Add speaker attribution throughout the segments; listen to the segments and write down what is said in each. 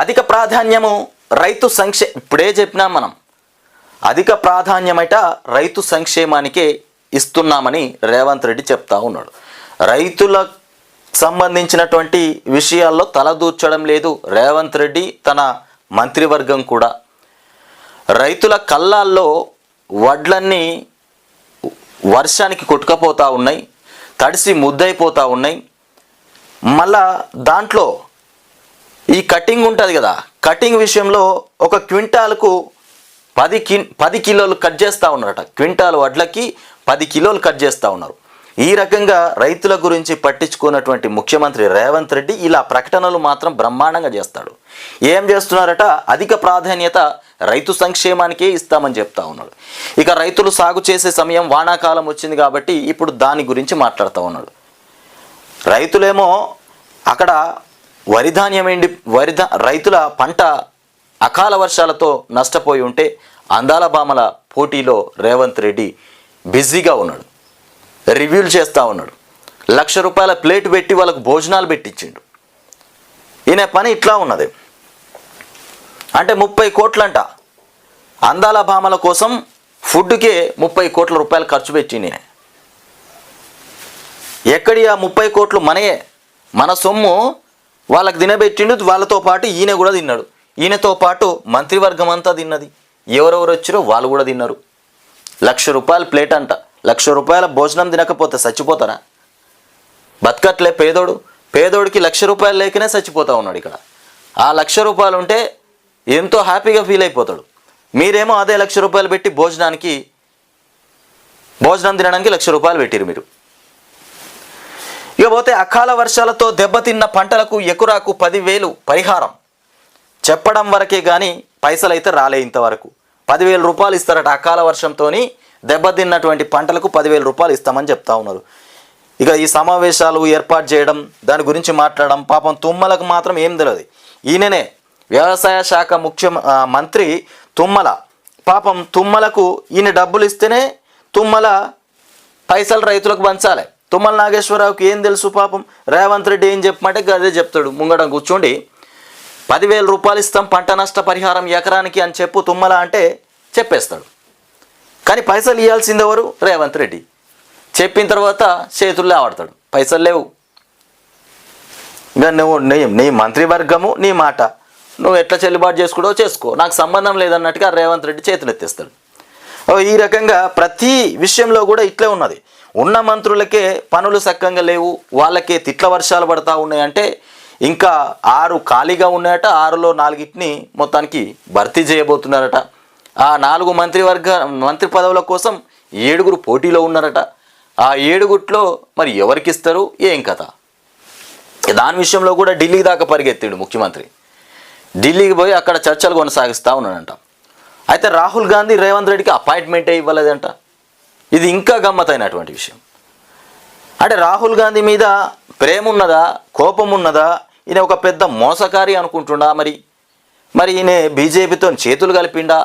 Speaker 1: అధిక ప్రాధాన్యము రైతు సంక్షే ఇప్పుడే చెప్పినాం మనం. అధిక ప్రాధాన్యమట రైతు సంక్షేమానికే ఇస్తున్నామని రేవంత్ రెడ్డి చెప్తా ఉన్నాడు. రైతులకు సంబంధించినటువంటి విషయాల్లో తలదూర్చడం లేదు రేవంత్ రెడ్డి తన మంత్రివర్గం కూడా. రైతుల కళ్ళాల్లో వడ్లన్నీ వర్షానికి కొట్టుకపోతూ ఉన్నాయి తడిసి ముద్దయిపోతూ ఉన్నాయి. మళ్ళా దాంట్లో ఈ కటింగ్ ఉంటుంది కదా. కటింగ్ విషయంలో ఒక క్వింటాల్కు పది కి పది కిలోలు కట్ చేస్తూ ఉన్నారట. క్వింటాల్ వడ్లకి పది కిలోలు కట్ చేస్తూ ఉన్నారు. ఈ రకంగా రైతుల గురించి పట్టించుకున్నటువంటి ముఖ్యమంత్రి రేవంత్ రెడ్డి ఇలా ప్రకటనలు మాత్రం బ్రహ్మాండంగా చేస్తాడు. ఏం చేస్తున్నారట? అధిక ప్రాధాన్యత రైతు సంక్షేమానికే ఇస్తామని చెప్తా ఉన్నాడు. ఇక రైతులు సాగు చేసే సమయం వానాకాలం వచ్చింది కాబట్టి ఇప్పుడు దాని గురించి మాట్లాడుతూ ఉన్నాడు. రైతులేమో అక్కడ వరి ధాన్యం ఎండి వరి రైతుల పంట అకాల వర్షాలతో నష్టపోయి ఉంటే అందాల బామల పోటీలో రేవంత్ రెడ్డి బిజీగా ఉన్నాడు. రివ్యూలు చేస్తూ ఉన్నాడు. లక్ష రూపాయల ప్లేట్ పెట్టి వాళ్ళకు భోజనాలు పెట్టించిండు. ఈయన పని ఇట్లా ఉన్నది. అంటే ముప్పై కోట్లంట. అందాల భామల కోసం ఫుడ్కే ముప్పై కోట్ల రూపాయలు ఖర్చు పెట్టి నేను ఎక్కడి ఆ ముప్పై కోట్లు మనయే? మన సొమ్ము వాళ్ళకి తినబెట్టిండు వాళ్ళతో పాటు ఈయన కూడా తిన్నాడు. ఈయనతో పాటు మంత్రివర్గం అంతా తిన్నది. ఎవరెవరు వచ్చారో వాళ్ళు కూడా తిన్నారు. లక్ష రూపాయల ప్లేట్ అంట. లక్ష రూపాయల భోజనం తినకపోతే చచ్చిపోతారా? బతకట్లే పేదోడు. పేదోడికి లక్ష రూపాయలు లేకనే చచ్చిపోతా ఉన్నాడు ఇక్కడ. ఆ లక్ష రూపాయలు ఉంటే ఎంతో హ్యాపీగా ఫీల్ అయిపోతాడు. మీరేమో అదే లక్ష రూపాయలు పెట్టి భోజనానికి భోజనం తినడానికి లక్ష రూపాయలు పెట్టారు మీరు. ఇకపోతే అకాల వర్షాలతో దెబ్బతిన్న పంటలకు ఎకురాకు పదివేలు పరిహారం. చెప్పడం వరకే కానీ పైసలైతే రాలే ఇంతవరకు. పదివేల రూపాయలు ఇస్తారట అకాల వర్షంతో దెబ్బతిన్నటువంటి పంటలకు పదివేల రూపాయలు ఇస్తామని చెప్తా ఉన్నారు. ఇక ఈ సమావేశాలు ఏర్పాటు చేయడం దాని గురించి మాట్లాడడం పాపం తుమ్మలకు మాత్రం ఏం తెలియదు ఈయననే వ్యవసాయ శాఖ ముఖ్య మంత్రి తుమ్మల. పాపం తుమ్మలకు ఈయన డబ్బులు ఇస్తేనే తుమ్మల పైసలు రైతులకు పంచాలి. తుమ్మల నాగేశ్వరరావుకి ఏం తెలుసు పాపం? రేవంత్ రెడ్డి ఏం చెప్పమంటే అదే చెప్తాడు. ముంగడం కూర్చోండి. పదివేల రూపాయలు ఇస్తాం పంట నష్ట పరిహారం ఎకరానికి అని చెప్పు తుమ్మల అంటే చెప్పేస్తాడు. కానీ పైసలు ఇవ్వాల్సింది ఎవరు? రేవంత్ రెడ్డి. చెప్పిన తర్వాత చేతుల్లో ఆడతాడు పైసలు లేవు. ఇంకా నువ్వు నీ నీ మంత్రివర్గము నీ మాట. నువ్వు ఎట్లా చెల్లుబాటు చేసుకుంటో చేసుకో. నాకు సంబంధం లేదన్నట్టుగా రేవంత్ రెడ్డి చేతులు ఎత్తేస్తాడు ఈ రకంగా ప్రతి విషయంలో కూడా ఇట్లే ఉన్నది. ఉన్న మంత్రులకే పనులు సక్కంగా లేవు వాళ్ళకే తిట్ల వర్షాలు పడతా ఉన్నాయంటే ఇంకా ఆరు ఖాళీగా ఉన్నాయట ఆరులో నాలుగిటిని మొత్తానికి భర్తీ చేయబోతున్నారట. ఆ నాలుగు మంత్రివర్గ మంత్రి పదవుల కోసం ఏడుగురు పోటీలో ఉన్నారట. ఆ ఏడుగుట్లో మరి ఎవరికి ఇస్తారు? ఏం కథ? దాని విషయంలో కూడా ఢిల్లీ దాకా పరిగెత్తాడు ముఖ్యమంత్రి. ఢిల్లీకి పోయి అక్కడ చర్చలు కొనసాగిస్తూ ఉన్నాడంట. అయితే రాహుల్ గాంధీ రేవంత్ రెడ్డికి అపాయింట్మెంటే ఇవ్వలేదంట. ఇది ఇంకా గమ్మతైనటువంటి విషయం. అంటే రాహుల్ గాంధీ మీద ప్రేమ ఉన్నదా కోపం ఉన్నదా ఈయన ఒక పెద్ద మోసకారి అనుకుంటుండా మరి? మరి ఈయన బీజేపీతో చేతులు కలిపిండా?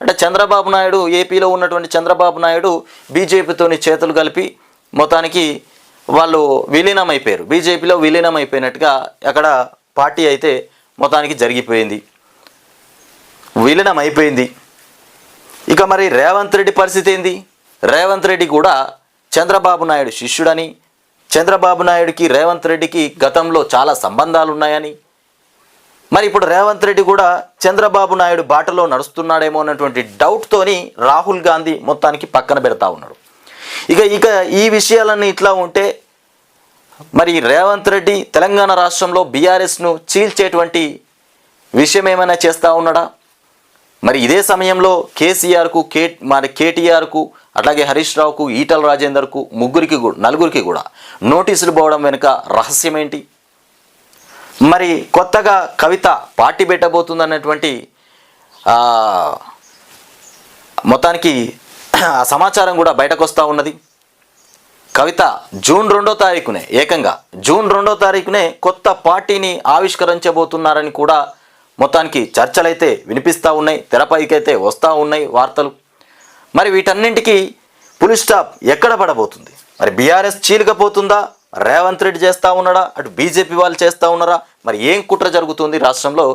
Speaker 1: అంటే చంద్రబాబు నాయుడు ఏపీలో ఉన్నటువంటి చంద్రబాబు నాయుడు బీజేపీతోని చేతులు కలిపి మొత్తానికి వాళ్ళు విలీనం అయిపోయారు బీజేపీలో విలీనం అయిపోయినట్టుగా అక్కడ పార్టీ అయితే మొత్తానికి జరిగిపోయింది. విలీనం అయిపోయింది. ఇక మరి రేవంత్ రెడ్డి పరిస్థితి ఏంది? రేవంత్ రెడ్డి కూడా చంద్రబాబు నాయుడు శిష్యుడని చంద్రబాబు నాయుడికి రేవంత్ రెడ్డికి గతంలో చాలా సంబంధాలు ఉన్నాయని మరి ఇప్పుడు రేవంత్ రెడ్డి కూడా చంద్రబాబు నాయుడు బాటలో నడుస్తున్నాడేమో అన్నటువంటి డౌట్తోని రాహుల్ గాంధీ మొత్తానికి పక్కన పెడతా ఉన్నాడు. ఇక ఇక ఈ విషయాలన్నీ ఇట్లా ఉంటే మరి రేవంత్ రెడ్డి తెలంగాణ రాష్ట్రంలో బీఆర్ఎస్ను చీల్చేటువంటి విషయం ఏమైనా చేస్తూ ఉన్నాడా? మరి ఇదే సమయంలో కేసీఆర్కు కే మరి కేటీఆర్కు అట్లాగే హరీష్ రావుకు ఈటల రాజేందర్కు ముగ్గురికి కూడా నలుగురికి కూడా నోటీసులు పోవడం వెనుక రహస్యం ఏంటి మరి కొత్తగా కవిత పార్టీ పెట్టబోతుందన్నటువంటి మొత్తానికి ఆ సమాచారం కూడా బయటకు వస్తూ ఉన్నది. కవిత జూన్ రెండో తారీఖునే ఏకంగా జూన్ రెండో తారీఖునే కొత్త పార్టీని ఆవిష్కరించబోతున్నారని కూడా మొత్తానికి చర్చలైతే వినిపిస్తూ ఉన్నాయి తెరపైకైతే వస్తూ ఉన్నాయి వార్తలు. మరి వీటన్నింటికి పులి స్టాప్ ఎక్కడ పడబోతుంది? మరి బీఆర్ఎస్ చీలికపోతుందా రేవంత్ రెడ్డి చేస్తూ ఉన్నాడా? అటు బీజేపీ వాళ్ళు చేస్తూ ఉన్నారా? మరి ఏం కుట్ర జరుగుతుంది రాష్ట్రంలో?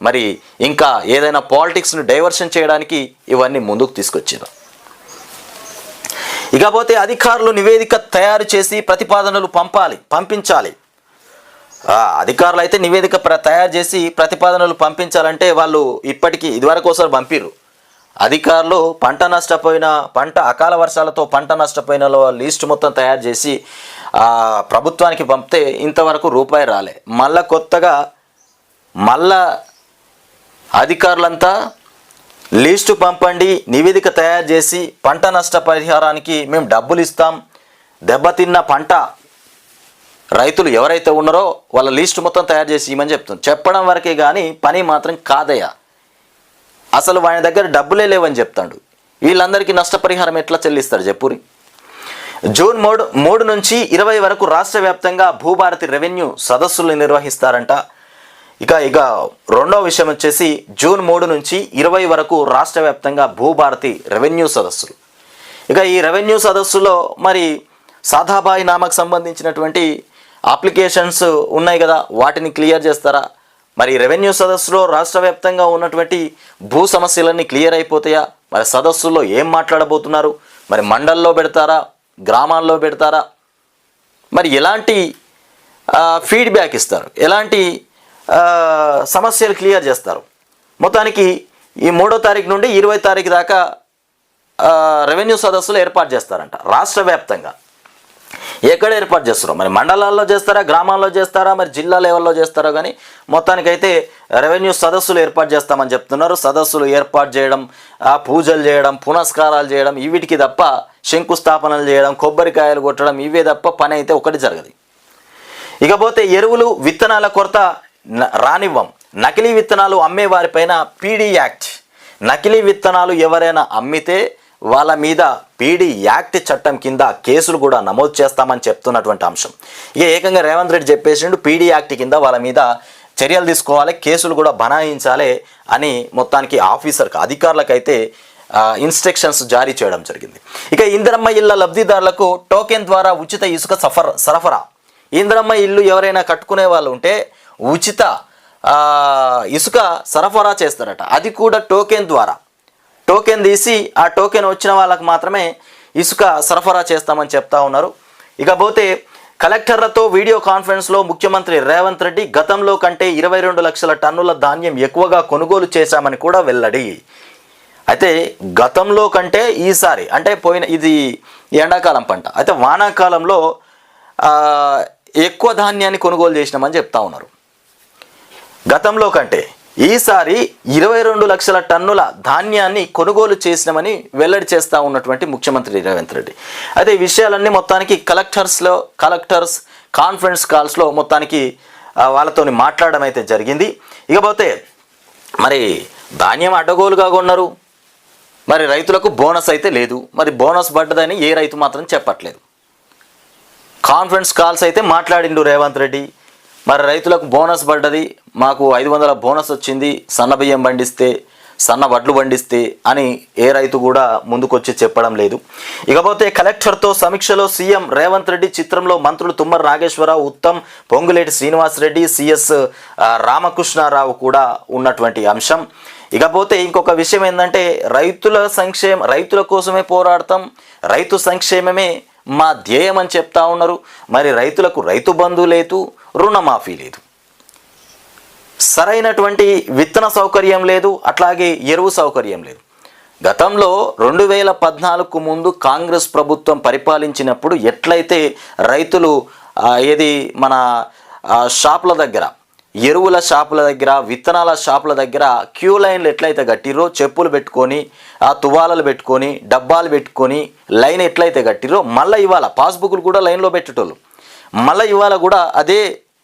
Speaker 1: మరి ఇంకా ఏదైనా పాలిటిక్స్ను డైవర్షన్ చేయడానికి ఇవన్నీ ముందుకు తీసుకొచ్చారు. ఇకపోతే అధికారులు నివేదిక తయారు చేసి ప్రతిపాదనలు పంపాలి పంపించాలి. అధికారులు అయితే నివేదిక ప్ర తయారు చేసి ప్రతిపాదనలు పంపించాలంటే వాళ్ళు ఇప్పటికీ ఇదివరకు ఒకసారి పంపిర్రు. అధికారులు పంట నష్టపోయిన పంట అకాల వర్షాలతో పంట నష్టపోయిన లిస్ట్ మొత్తం తయారు చేసి ప్రభుత్వానికి పంపితే ఇంతవరకు రూపాయి రాలే. మళ్ళా కొత్తగా మళ్ళా అధికారులంతా లిస్టు పంపండి నివేదిక తయారు చేసి పంట నష్ట పరిహారానికి మేము డబ్బులు ఇస్తాం. దెబ్బతిన్న పంట రైతులు ఎవరైతే ఉన్నారో వాళ్ళ లిస్ట్ మొత్తం తయారు చేసి ఇవ్వమని చెప్తుంది. చెప్పడం వరకే కానీ పని మాత్రం కాదయ్యా. అసలు వాని దగ్గర డబ్బులే లేవని చెప్తాడు. వీళ్ళందరికీ నష్టపరిహారం ఎట్లా చెల్లిస్తారు చెప్పురి? జూన్ మూడు మూడు నుంచి ఇరవై వరకు రాష్ట్ర వ్యాప్తంగా భూభారతి రెవెన్యూ సదస్సులు నిర్వహిస్తారంట. ఇక ఇక రెండో విషయం వచ్చేసి జూన్ మూడు నుంచి ఇరవై వరకు రాష్ట్ర వ్యాప్తంగా భూభారతి రెవెన్యూ సదస్సులు. ఇక ఈ రెవెన్యూ సదస్సులో మరి సాదాబాయి నామకు సంబంధించినటువంటి అప్లికేషన్స్ ఉన్నాయి కదా వాటిని క్లియర్ చేస్తారా? మరి రెవెన్యూ సదస్సులో రాష్ట్ర వ్యాప్తంగా ఉన్నటువంటి భూ సమస్యలన్నీ క్లియర్ అయిపోతాయా? మరి సదస్సులో ఏం మాట్లాడబోతున్నారు? మరి మండల్లో పెడతారా? గ్రామాల్లో పెడతారా? మరి ఎలాంటి ఫీడ్బ్యాక్ ఇస్తారు? ఎలాంటి సమస్యలు క్లియర్ చేస్తారు? మొత్తానికి ఈ మూడో తారీఖు నుండి ఇరవై తారీఖు దాకా రెవెన్యూ సదస్సులు ఏర్పాటు చేస్తారంట రాష్ట్ర వ్యాప్తంగా. ఎక్కడ ఏర్పాటు చేస్తారో మరి మండలాల్లో చేస్తారా గ్రామాల్లో చేస్తారా మరి జిల్లా లెవెల్లో చేస్తారో కానీ మొత్తానికైతే రెవెన్యూ సదస్సులు ఏర్పాటు చేస్తామని చెప్తున్నారు. సదస్సులు ఏర్పాటు చేయడం ఆ పూజలు చేయడం పునస్కారాలు చేయడం వీటికి తప్ప శంకుస్థాపనలు చేయడం కొబ్బరికాయలు కొట్టడం ఇవే తప్ప పని అయితే ఒకటి జరగదు. ఇకపోతే ఎరువులు విత్తనాల కొరత రానివ్వం. నకిలీ విత్తనాలు అమ్మే వారిపైన పీడీ యాక్ట్. నకిలీ విత్తనాలు ఎవరైనా అమ్మితే వాళ్ళ మీద పీడీ యాక్ట్ చట్టం కింద కేసులు కూడా నమోదు చేస్తామని చెప్తున్నటువంటి అంశం. ఇక ఏకంగా రేవంత్ రెడ్డి చెప్పేసిండు పీడీ యాక్ట్ కింద వాళ్ళ మీద చర్యలు తీసుకోవాలి కేసులు కూడా బనాయించాలి అని మొత్తానికి ఆఫీసర్కి అధికారులకైతే ఇన్స్ట్రక్షన్స్ జారీ చేయడం జరిగింది. ఇక ఇందిరమ్మ ఇళ్ళ లబ్ధిదారులకు టోకెన్ ద్వారా ఉచిత ఇసుక సఫర్ సరఫరా. ఇందిరమ్మ ఇల్లు ఎవరైనా కట్టుకునే వాళ్ళు ఉంటే ఉచిత ఇసుక సరఫరా చేస్తారట. అది కూడా టోకెన్ ద్వారా. టోకెన్ తీసి ఆ టోకెన్ వచ్చిన వాళ్ళకు మాత్రమే ఇసుక సరఫరా చేస్తామని చెప్తా ఉన్నారు. ఇకపోతే కలెక్టర్లతో వీడియో కాన్ఫరెన్స్లో ముఖ్యమంత్రి రేవంత్ రెడ్డి గతంలో కంటే ఇరవై రెండు లక్షల టన్నుల ధాన్యం ఎక్కువగా కొనుగోలు చేశామని కూడా వెల్లడి. అయితే గతంలో కంటే ఈసారి అంటే పోయిన ఇది ఎండాకాలం పంట అయితే వానాకాలంలో ఎక్కువ ధాన్యాన్ని కొనుగోలు చేసినామని చెప్తా ఉన్నారు. గతంలో కంటే ఈసారి ఇరవై రెండు లక్షల టన్నుల ధాన్యాన్ని కొనుగోలు చేసినామని వెల్లడి చేస్తూ ఉన్నటువంటి ముఖ్యమంత్రి రేవంత్ రెడ్డి. అయితే ఈ విషయాలన్నీ మొత్తానికి కలెక్టర్స్లో కలెక్టర్స్ కాన్ఫరెన్స్ కాల్స్లో మొత్తానికి వాళ్ళతో వాళ్ళతోని మాట్లాడడం అయితే జరిగింది. ఇకపోతే మరి ధాన్యం అడ్డగోలుగా కొన్నారు. మరి రైతులకు బోనస్ అయితే లేదు. మరి బోనస్ పడ్డదని ఏ రైతు మాత్రం చెప్పట్లేదు. కాన్ఫరెన్స్ కాల్స్ అయితే మాట్లాడిండు రేవంత్ రెడ్డి. మరి రైతులకు బోనస్ పడ్డది. మాకు ఐదు వందల బోనస్ వచ్చింది సన్న బియ్యం పండిస్తే సన్న వడ్లు పండిస్తే అని ఏ రైతు కూడా ముందుకొచ్చి చెప్పడం లేదు. ఇకపోతే కలెక్టర్తో సమీక్షలో సీఎం రేవంత్ రెడ్డి చిత్రంలో మంత్రులు తుమ్మర నాగేశ్వరరావు ఉత్తమ్ పొంగులేటి శ్రీనివాసరెడ్డి సిఎస్ రామకృష్ణారావు కూడా ఉన్నటువంటి అంశం. ఇకపోతే ఇంకొక విషయం ఏంటంటే రైతుల సంక్షేమ రైతుల కోసమే పోరాడతాం రైతు సంక్షేమమే మా ధ్యేయం అని చెప్తా ఉన్నారు. మరి రైతులకు రైతు బంధు లేదు రుణమాఫీ లేదు. సరైనటువంటి విత్తన సౌకర్యం లేదు అట్లాగే ఎరువు సౌకర్యం లేదు. గతంలో రెండు వేల పద్నాలుగుకు ముందు కాంగ్రెస్ ప్రభుత్వం పరిపాలించినప్పుడు ఎట్లయితే రైతులు ఏది మన షాపుల దగ్గర ఎరువుల షాపుల దగ్గర విత్తనాల షాపుల దగ్గర క్యూ లైన్లు ఎట్లయితే కట్టిరో చెప్పులు పెట్టుకొని ఆ తువాలలు పెట్టుకొని డబ్బాలు పెట్టుకొని లైన్ ఎట్లయితే కట్టిరో మళ్ళీ ఇవాళ పాస్బుక్లు కూడా లైన్లో పెట్టేటోళ్ళు. మళ్ళీ ఇవాళ కూడా అదే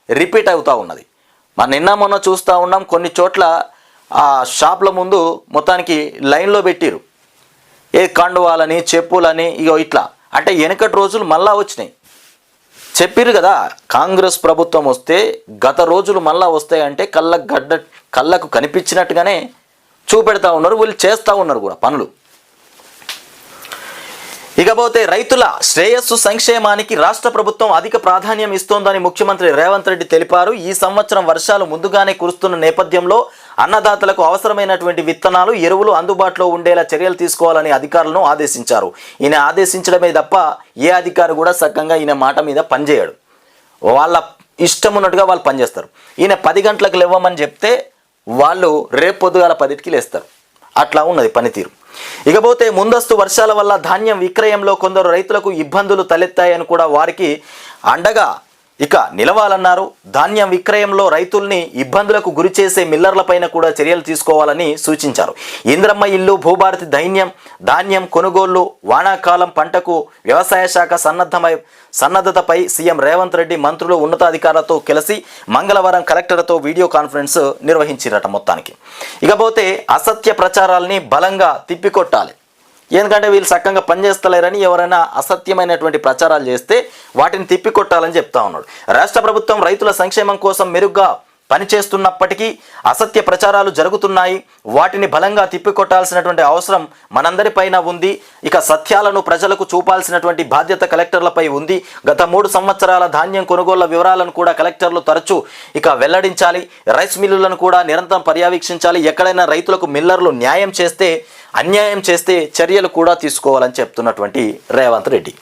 Speaker 1: రిపీట్ అవుతూ ఉన్నది. మన నిన్న మొన్న చూస్తూ ఉన్నాం కొన్ని చోట్ల ఆ షాప్ల ముందు మొత్తానికి లైన్లో పెట్టిరు. ఏ కండువాలని చెప్పులని ఇగో ఇట్లా. అంటే వెనకటి రోజులు మళ్ళా వచ్చినాయి. చెప్పిరు కదా కాంగ్రెస్ ప్రభుత్వం వస్తే గత రోజులు మళ్ళా వస్తాయంటే కళ్ళకు గడ్డ కళ్ళకు కనిపించినట్టుగానే చూపెడతా ఉన్నారు వీళ్ళు చేస్తూ ఉన్నారు కూడా పనులు. ఇకపోతే రైతుల శ్రేయస్సు సంక్షేమానికి రాష్ట్ర ప్రభుత్వం అధిక ప్రాధాన్యం ఇస్తోందని ముఖ్యమంత్రి రేవంత్ రెడ్డి తెలిపారు. ఈ సంవత్సరం వర్షాలు ముందుగానే కురుస్తున్న నేపథ్యంలో అన్నదాతలకు అవసరమైనటువంటి విత్తనాలు ఎరువులు అందుబాటులో ఉండేలా చర్యలు తీసుకోవాలని అధికారులను ఆదేశించారు. ఈయన ఆదేశించడమే తప్ప ఏ అధికారి కూడా సక్కంగా ఈయన మాట మీద పనిచేయడు. వాళ్ళ ఇష్టం ఉన్నట్టుగా వాళ్ళు పనిచేస్తారు. ఈయన పది గంటలకు లేవమని చెప్తే వాళ్ళు రేపు పొద్దుగాల పదిటికి లేస్తారు. అట్లా ఉన్నది పనితీరు. ఇకపోతే ముందస్తు వర్షాల వల్ల ధాన్యం విక్రయంలో కొందరు రైతులకు ఇబ్బందులు తలెత్తాయని కూడా వారికి అండగా ఇక నిలవాలన్నారు. ధాన్యం విక్రయంలో రైతుల్ని ఇబ్బందులకు గురి చేసే మిల్లర్లపైన కూడా చర్యలు తీసుకోవాలని సూచించారు. ఇంద్రమ్మ ఇల్లు భూభారతి ధైన్యం ధాన్యం కొనుగోళ్ళు వానాకాలం పంటకు వ్యవసాయ శాఖ సన్నద్ధమై సన్నద్ధతపై సీఎం రేవంత్ రెడ్డి మంత్రులు ఉన్నతాధికారులతో కలిసి మంగళవారం కలెక్టర్తో వీడియో కాన్ఫరెన్స్ నిర్వహించారట మొత్తానికి. ఇకపోతే అసత్య ప్రచారాల్ని బలంగా తిప్పికొట్టాలి. ఎందుకంటే వీళ్ళు చక్కగా పనిచేస్తలేరని ఎవరైనా అసత్యమైనటువంటి ప్రచారాలు చేస్తే వాటిని తిప్పికొట్టాలని చెప్తా ఉన్నాడు. రాష్ట్ర ప్రభుత్వం రైతుల సంక్షేమం కోసం మెరుగ్గా పనిచేస్తున్నప్పటికీ అసత్య ప్రచారాలు జరుగుతున్నాయి. వాటిని బలంగా తిప్పికొట్టాల్సినటువంటి అవసరం మనందరిపైన ఉంది. ఇక సత్యాలను ప్రజలకు చూపాల్సినటువంటి బాధ్యత కలెక్టర్లపై ఉంది. గత మూడు సంవత్సరాల ధాన్యం కొనుగోళ్ళ వివరాలను కూడా కలెక్టర్లు తరచూ ఇక వెల్లడించాలి. రైస్ మిల్లులను కూడా నిరంతరం పర్యవేక్షించాలి. ఎక్కడైనా రైతులకు మిల్లర్లు న్యాయం చేస్తే అన్యాయం చేస్తే చర్యలు కూడా తీసుకోవాలని చెప్తున్నటువంటి రేవంత్ రెడ్డి.